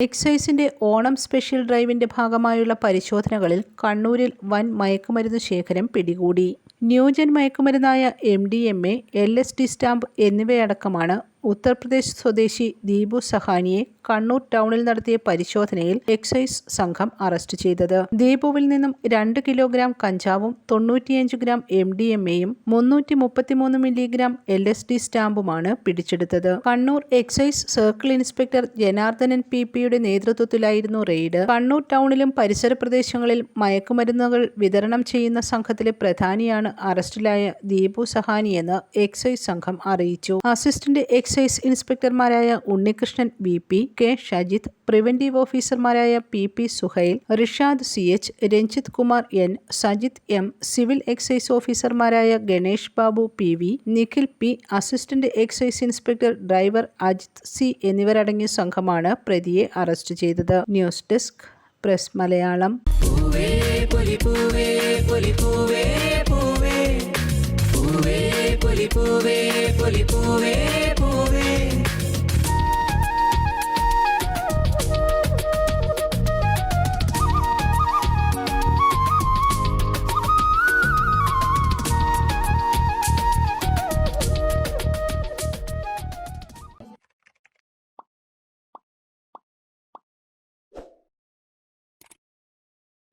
എക്സൈസിന്റെ Onam special ഡ്രൈവിന്റെ ഭാഗമായുള്ള പരിശോധനകളിൽ കണ്ണൂരിൽ വൻ മയക്കുമരുന്ന് ശേഖരം പിടികൂടി. New gen മയക്കുമരുന്നായ M D M A L S D stamp എന്നിവയടക്കമാണ് Uttar Pradesh സ്വദേശി ദീപു സഹാനിയെ കണ്ണൂർ ടൗണിൽ നടത്തിയ പരിശോധനയിൽ എക്സൈസ് സംഘം അറസ്റ്റ് ചെയ്തത്. ദീപുവിൽ നിന്നും രണ്ട് കിലോഗ്രാം കഞ്ചാവും തൊണ്ണൂറ്റിയഞ്ച് ഗ്രാം എം ഡി എം എയും മുന്നൂറ്റി മുപ്പത്തിമൂന്ന് മില്ലിഗ്രാം എൽ എസ് ഡി സ്റ്റാമ്പുമാണ് പിടിച്ചെടുത്തത്. Kannur excise circle inspector Janardhanan P പിയുടെ നേതൃത്വത്തിലായിരുന്നു റെയ്ഡ്. കണ്ണൂർ ടൗണിലും പരിസര പ്രദേശങ്ങളിൽ മയക്കുമരുന്നുകൾ വിതരണം ചെയ്യുന്ന സംഘത്തിലെ പ്രധാനിയാണ് അറസ്റ്റിലായ ദീപു സഹാനിയെന്ന് എക്സൈസ് സംഘം അറിയിച്ചു. Assistant excise excise ഇൻസ്പെക്ടർമാരായ Unnikrishnan V P K Shajith preventive ഓഫീസർമാരായ P P Suhail Rishad C H Ranjith Kumar N Sajith M civil excise ഓഫീസർമാരായ Ganesh Babu P V Nikhil P assistant excise inspector driver Ajith C എന്നിവരടങ്ങിയ സംഘമാണ് പ്രതിയെ arrest ചെയ്തത്. News desk press Malayalam. പൂവേ